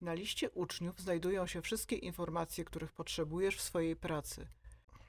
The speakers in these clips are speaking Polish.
Na liście uczniów znajdują się wszystkie informacje, których potrzebujesz w swojej pracy.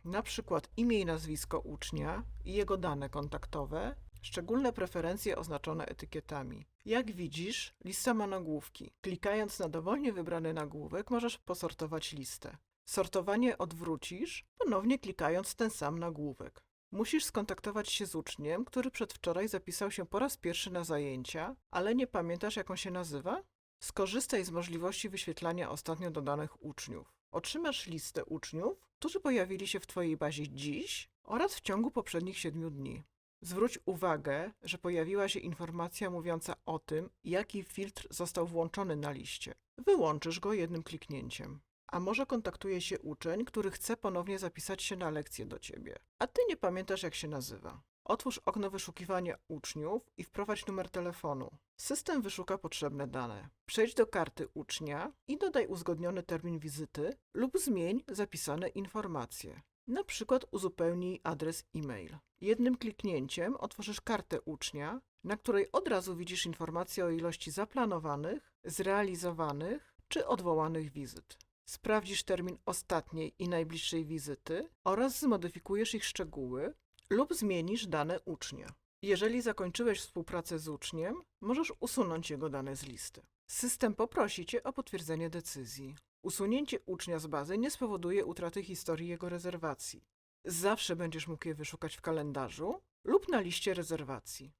Na przykład imię i nazwisko ucznia i jego dane kontaktowe, szczególne preferencje oznaczone etykietami. Jak widzisz, lista ma nagłówki. Klikając na dowolnie wybrany nagłówek możesz posortować listę. Sortowanie odwrócisz, ponownie klikając ten sam nagłówek. Musisz skontaktować się z uczniem, który przedwczoraj zapisał się po raz pierwszy na zajęcia, ale nie pamiętasz, jak on się nazywa? Skorzystaj z możliwości wyświetlania ostatnio dodanych uczniów. Otrzymasz listę uczniów, którzy pojawili się w Twojej bazie dziś oraz w ciągu poprzednich siedmiu dni. Zwróć uwagę, że pojawiła się informacja mówiąca o tym, jaki filtr został włączony na liście. Wyłączysz go jednym kliknięciem. A może kontaktuje się uczeń, który chce ponownie zapisać się na lekcję do ciebie, a ty nie pamiętasz, jak się nazywa. Otwórz okno wyszukiwania uczniów i wprowadź numer telefonu. System wyszuka potrzebne dane. Przejdź do karty ucznia i dodaj uzgodniony termin wizyty lub zmień zapisane informacje. Na przykład uzupełnij adres e-mail. Jednym kliknięciem otworzysz kartę ucznia, na której od razu widzisz informacje o ilości zaplanowanych, zrealizowanych czy odwołanych wizyt. Sprawdzisz termin ostatniej i najbliższej wizyty oraz zmodyfikujesz ich szczegóły lub zmienisz dane ucznia. Jeżeli zakończyłeś współpracę z uczniem, możesz usunąć jego dane z listy. System poprosi cię o potwierdzenie decyzji. Usunięcie ucznia z bazy nie spowoduje utraty historii jego rezerwacji. Zawsze będziesz mógł je wyszukać w kalendarzu lub na liście rezerwacji.